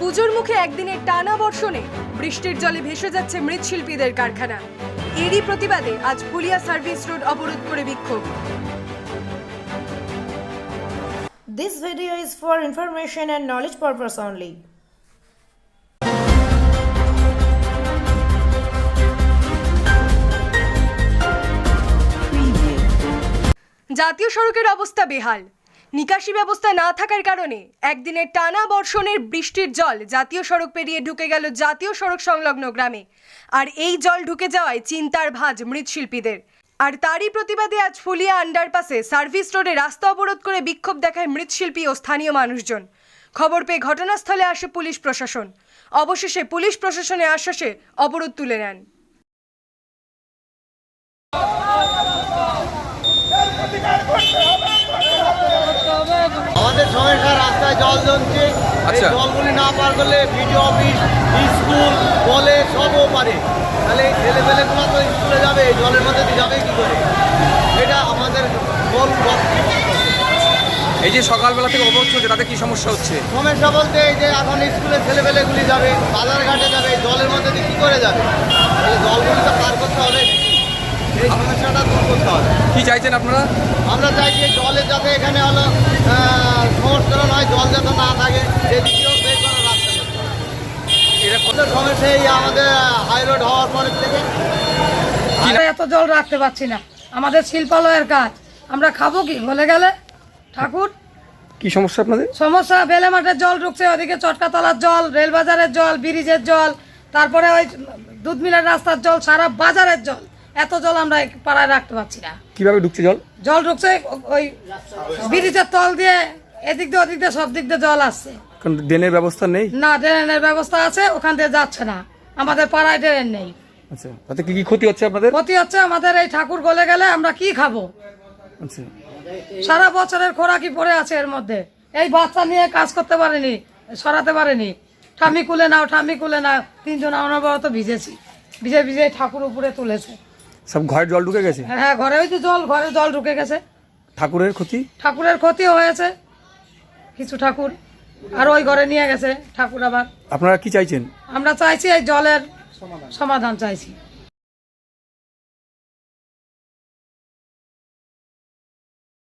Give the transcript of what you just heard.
পুজোর মুখে একদিনের টানা বর্ষণে বৃষ্টির জলে ভেসে যাচ্ছে মৃৎশিল্পীদের কারখানা। এরই প্রতিবাদে আজ ফুলিয়া সার্ভিস রোড অবরোধ করে বিক্ষোভ। This video is for information and knowledge purpose only. জাতীয় সড়কের অবস্থা বেহাল। নিকাশি ব্যবস্থা না থাকার কারণে একদিনের টানা বর্ষণের বৃষ্টির জল জাতীয় সড়ক পেরিয়ে ঢুকে গেল জাতীয় সড়ক সংলগ্ন গ্রামে। আর এই জল ঢুকে যাওয়ায় চিন্তার ভাঁজ মৃৎশিল্পীদের। আর তারই প্রতিবাদে আজ ফুলিয়া আন্ডারপাসে সার্ভিস রোডে রাস্তা অবরোধ করে বিক্ষোভ দেখায় মৃৎশিল্পী ও স্থানীয় মানুষজন। খবর পেয়ে ঘটনাস্থলে আসে পুলিশ প্রশাসন। অবশেষে পুলিশ প্রশাসনের আশ্বাসে অবরোধ তুলে নেন। সমস্যা রাস্তায় জল জমছে। এই আচ্ছা। জলগুলি না পার করলে বিডিও অফিস স্কুল কলেজ সবও পারে। তাহলে এই ছেলেপেলেগুলো তো স্কুলে যাবে এই জলের মধ্যে দিয়ে যাবে কি করে? এটা আমাদের মূল এই যে সকালবেলা থেকে অবরোধ চলছে তাতে কি সমস্যা হচ্ছে? সমস্যা বলতে এই যে এখন স্কুলে ছেলেপেলেগুলি যাবে বাজার ঘাটে যাবে জলের মধ্যে দিয়ে কী করে যাবে? জলগুলি তো পার করতে হবে। এই সমস্যাটা দূর করতে হবে। কি চাইছেন আপনারা? আমরা চাইছি এই জলের যাতে এখানে হলো সংস্করণ হয় জল যাতে না থাকে সেদিকেও হবে। সমস্যা এই আমাদের হাই রোড হওয়ার পরের থেকে। আমরা এত জল রাখতে পারছি না। আমাদের শিল্পালয়ের কাজ। আমরা খাব কি? বলে গেলে? ঠাকুর? কি সমস্যা আপনাদের? সমস্যা বেলে মাঠের জল ঢুকছে ওদিকে চটকাতলার জল রেলবাজারের জল ব্রিজের জল তারপরে ওই দুধ মিলের রাস্তার জল সারা বাজারের জল। এত জল আমরা পাড়ায় রাখতে পারছি না। কীভাবে ঢুকছে জল? জল ঢুকছে ওই ব্রিজের তল দিয়ে এদিক দিয়ে ওদিক দিয়ে সব দিক দিয়ে জল আসছে। ড্রেনের ব্যবস্থা নেই? না ড্রেনের ব্যবস্থা আছে ওখান দিয়ে যাচ্ছে না। আমাদের পাড়ায় ড্রেন নেই। আচ্ছা তাতে কি কি ক্ষতি হচ্ছে আপনাদের? ক্ষতি হচ্ছে আমাদের এই ঠাকুর গলে গেলে আমরা কি খাব? আচ্ছা। সারা বছরের খোরাকি পড়ে আছে এর মধ্যে? এই বাচ্চা নিয়ে কাজ করতে পারেনি সরাতে পারেনি। ঠামি কুলে নাও ঠামি কুলে নাও তিনজন অনবরত ভিজেছি। ভিজে ভিজে ঠাকুর উপরে তুলেছে। সব ঘরে জল ঢুকে গেছে? হ্যাঁ ঘরে ওই তো জল ঘরে জল ঢুকে গেছে। ঠাকুরের ক্ষতি? ঠাকুরের ক্ষতি হয়েছে কিছু ঠাকুর। আর ওই ঘরে নিয়ে গেছে ঠাকুর আবার। আপনারা কি চাইছেন? আমরা চাইছি এই জলের সমাধান চাইছি।